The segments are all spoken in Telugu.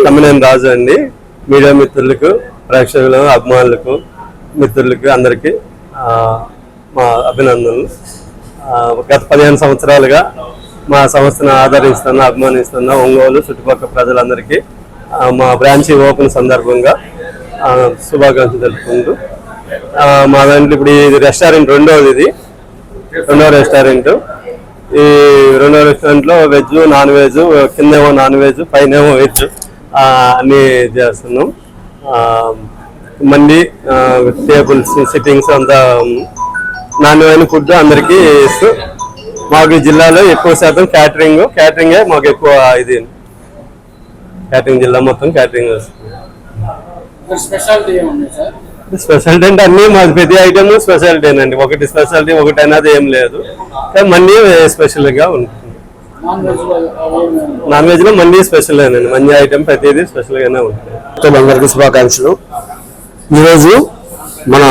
తమ్మినేని రాజు అండి. మీడియా మిత్రులకు ప్రేక్షకులకు అభిమానులకు మిత్రులకు అందరికీ మా అభినందనలు. గత పదిహేను సంవత్సరాలుగా మా సంస్థను ఆదరిస్తున్న అభిమానిస్తున్న ఒంగోలు చుట్టుపక్కల ప్రజలందరికీ మా బ్రాంచి ఓపెన్ సందర్భంగా శుభాకాంక్షలు తెలుపుకుంటూ మా దాంట్లో ఇప్పుడు ఇది రెస్టారెంట్ రెండవది ఇది. రెండవ రెస్టారెంట్. ఈ రెండవ రెస్టారెంట్లో వెజ్ నాన్ వెజ్ కిందేమో నాన్ వెజ్ పైన ఏమో వెజ్ అన్ని చేస్తున్నాం. మండి టేబుల్స్ సిట్టింగ్స్ అంతా నాణ్యమైన ఫుడ్ అందరికీ ఇస్తూ మాకు ఈ జిల్లాలో ఎక్కువ శాతం క్యాటరింగ్ క్యాటరింగే మాకు ఎక్కువ ఇది. క్యాటరింగ్ జిల్లా మొత్తం క్యాటరింగ్ వస్తుంది. స్పెషాలిటీ అంటే అన్ని మాది ప్రతి ఐటమ్ స్పెషాలిటీ అండి. ఒకటి స్పెషాలిటీ ఒకటి అనేది ఏం లేదు. కానీ మండి స్పెషల్గా ఉంటుంది. నాన్ వెజ్లో మంది స్పెషల్ అండి. మండి ఐటమ్ ప్రతిదీ స్పెషల్ గానే ఉంటుంది. అందరికీ శుభాకాంక్షలు. ఈరోజు మన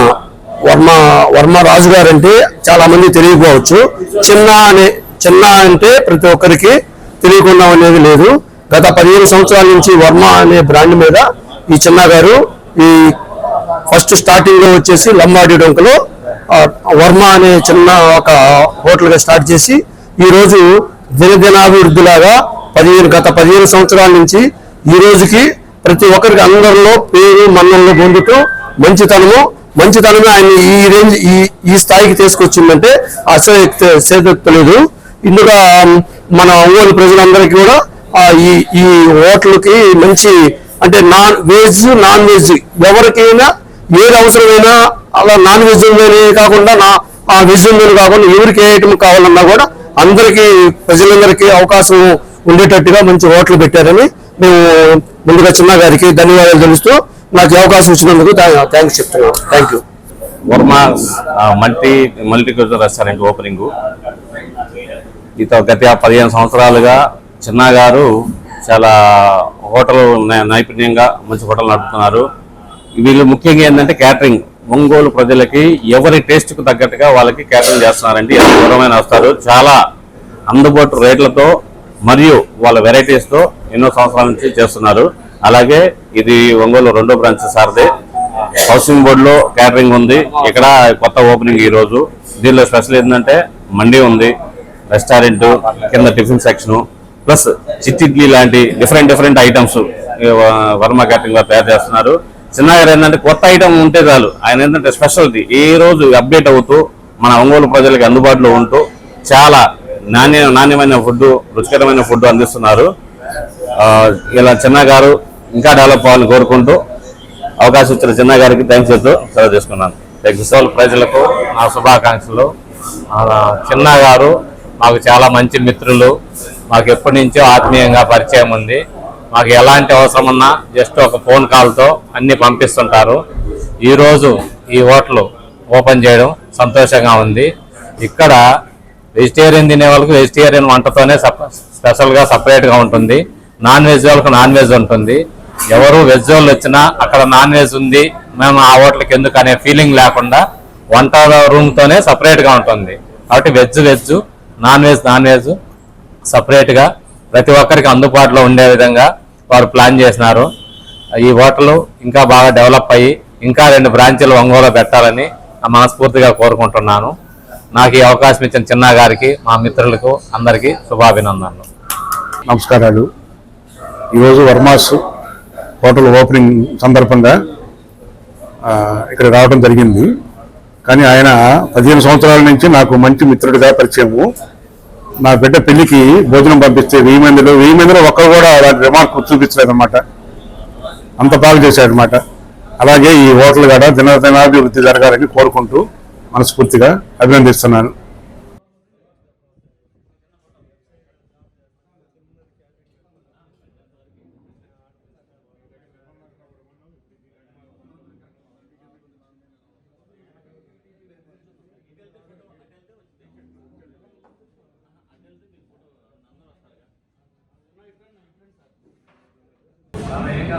వర్మ వర్మ రాజు గారు అంటే చాలా మంది తెలియకపోవచ్చు. చిన్న అనే చిన్న అంటే ప్రతి ఒక్కరికి తెలియకుండా అనేది లేదు. గత పదిహేను సంవత్సరాల నుంచి వర్మ అనే బ్రాండ్ మీద ఈ చిన్న గారు ఈ ఫస్ట్ స్టార్టింగ్లో వచ్చేసి లంబాడి డొంకలో వర్మ అనే చిన్న ఒక హోటల్గా స్టార్ట్ చేసి ఈ రోజు దినదినాభివృద్ధిలాగా పదిహేను గత పదిహేను సంవత్సరాల నుంచి ఈ రోజుకి ప్రతి ఒక్కరికి అందరిలో పేరు మన్నలను పొందుతూ మంచితనము మంచితనమే ఆయన ఈ రేంజ్ ఈ ఈ స్థాయికి తీసుకొచ్చిందంటే అసలు ఇందులో మన ఒంగోలు ప్రజలందరికీ కూడా ఆ, ఈ ఈ హోటల్కి మంచి అంటే నాన్ వెజ్ నాన్ వెజ్ ఎవరికైనా ఏది అవసరమైనా అలా నాన్ వెజ్ ఉందని కాకుండా నా ఆ వెజ్ ఉందని కాకుండా ఎవరికి ఏ ఐటమ్ కావాలన్నా కూడా అందరికీ ప్రజలందరికీ అవకాశం ఉండేటట్టుగా మంచి హోటల్ పెట్టారని మేము ముందుగా చిన్న గారికి ధన్యవాదాలు తెలుస్తూ నాకు అవకాశం ఇచ్చినందుకు థ్యాంక్స్ చెప్తున్నాను thank you Varma multi multiculture restaurant opening. ఇత గత పదిహేను సంవత్సరాలుగా చిన్న గారు చాలా హోటల్ నైపుణ్యంగా మంచి హోటల్ నడుపుతున్నారు. వీళ్ళు ముఖ్యంగా ఏంటంటే క్యాటరింగ్. ఒంగోలు ప్రజలకి ఎవరి టేస్ట్కు తగ్గట్టుగా వాళ్ళకి క్యాటరింగ్ చేస్తున్నారండి. ఎంత దూరమైన వస్తారు. చాలా అందుబాటు రేట్లతో మరియు వాళ్ళ వెరైటీస్తో ఎన్నో సంవత్సరాల నుంచి చేస్తున్నారు. అలాగే ఇది ఒంగోలు రెండో బ్రాంచ్ సార్దే. హౌసింగ్ బోర్డులో క్యాటరింగ్ ఉంది. ఇక్కడ కొత్త ఓపెనింగ్ ఈ రోజు. దీనిలో స్పెషల్ ఏంటంటే మండీ ఉంది రెస్టారెంట్ కింద టిఫిన్ సెక్షన్ ప్లస్ చిట్టిడ్లీ లాంటి different different items Varma catering వారు తయారు చేస్తున్నారు. చిన్నగారు ఏంటంటే కొత్త ఐటమ్ ఉంటే చాలు. ఆయన ఏంటంటే స్పెషాలిటీ ఈ రోజు అప్డేట్ అవుతూ మన ఒంగోలు ప్రజలకు అందుబాటులో ఉంటూ చాలా నాణ్య నాణ్యమైన ఫుడ్ రుచికరమైన ఫుడ్ అందిస్తున్నారు. ఇలా చిన్న గారు ఇంకా డెవలప్ అవ్వాలని కోరుకుంటూ అవకాశం ఇచ్చిన చిన్న గారికి థ్యాంక్స్ చెప్తూ సెలవు చేసుకున్నాను. ఎగ్జిసోల్ ప్రజలకు నా శుభాకాంక్షలు. చిన్నగారు చిన్న గారు మాకు చాలా మంచి మిత్రులు. మాకు ఎప్పటి నుంచో ఆత్మీయంగా పరిచయం ఉంది. మాకు ఎలాంటి అవసరం ఉన్నా జస్ట్ ఒక ఫోన్ కాల్తో అన్ని పంపిస్తుంటారు. ఈరోజు ఈ హోటల్ ఓపెన్ చేయడం సంతోషంగా ఉంది. ఇక్కడ వెజిటేరియన్ తినే వాళ్ళకి వెజిటేరియన్ వంటతోనే సప- స్పెషల్గా సపరేట్గా ఉంటుంది. నాన్ వెజ్ వాళ్ళకి నాన్ వెజ్ ఉంటుంది. ఎవరు వెజ్ వాళ్ళు వచ్చినా అక్కడ నాన్ వెజ్ ఉంది మేము ఆ హోటల్కి ఎందుకు అనే ఫీలింగ్ లేకుండా వంట రూమ్తోనే సపరేట్గా ఉంటుంది. కాబట్టి veg veg non veg non veg సపరేట్గా ప్రతి ఒక్కరికి అందుబాటులో ఉండే విధంగా వారు ప్లాన్ చేసినారు. ఈ హోటల్ ఇంకా బాగా డెవలప్ అయ్యి ఇంకా రెండు బ్రాంచీలు ఒంగోలు పెట్టాలని మనస్ఫూర్తిగా కోరుకుంటున్నాను. నాకు ఈ అవకాశం ఇచ్చిన చిన్న గారికి మా మిత్రులకు అందరికీ శుభాభినందనలు. నమస్కారాలు. ఈరోజు వర్మాస్ హోటల్ ఓపెనింగ్ సందర్భంగా ఇక్కడ రావడం జరిగింది. కానీ ఆయన పదిహేను సంవత్సరాల నుంచి నాకు మంచి మిత్రుడిగా పరిచయము. నా బిడ్డ పెళ్ళికి భోజనం పంపిస్తే వెయ్యి మందిలో వెయ్యి మందిలో ఒక్కరు కూడా అలాంటి రిమార్క్ చూపించలేదు అనమాట అంత బాగా చేశాడనమాట అలాగే ఈ హోటల్ కూడా దినదినాభివృద్ధి జరగాలని కోరుకుంటూ మనస్ఫూర్తిగా అభినందిస్తున్నాను. アメリ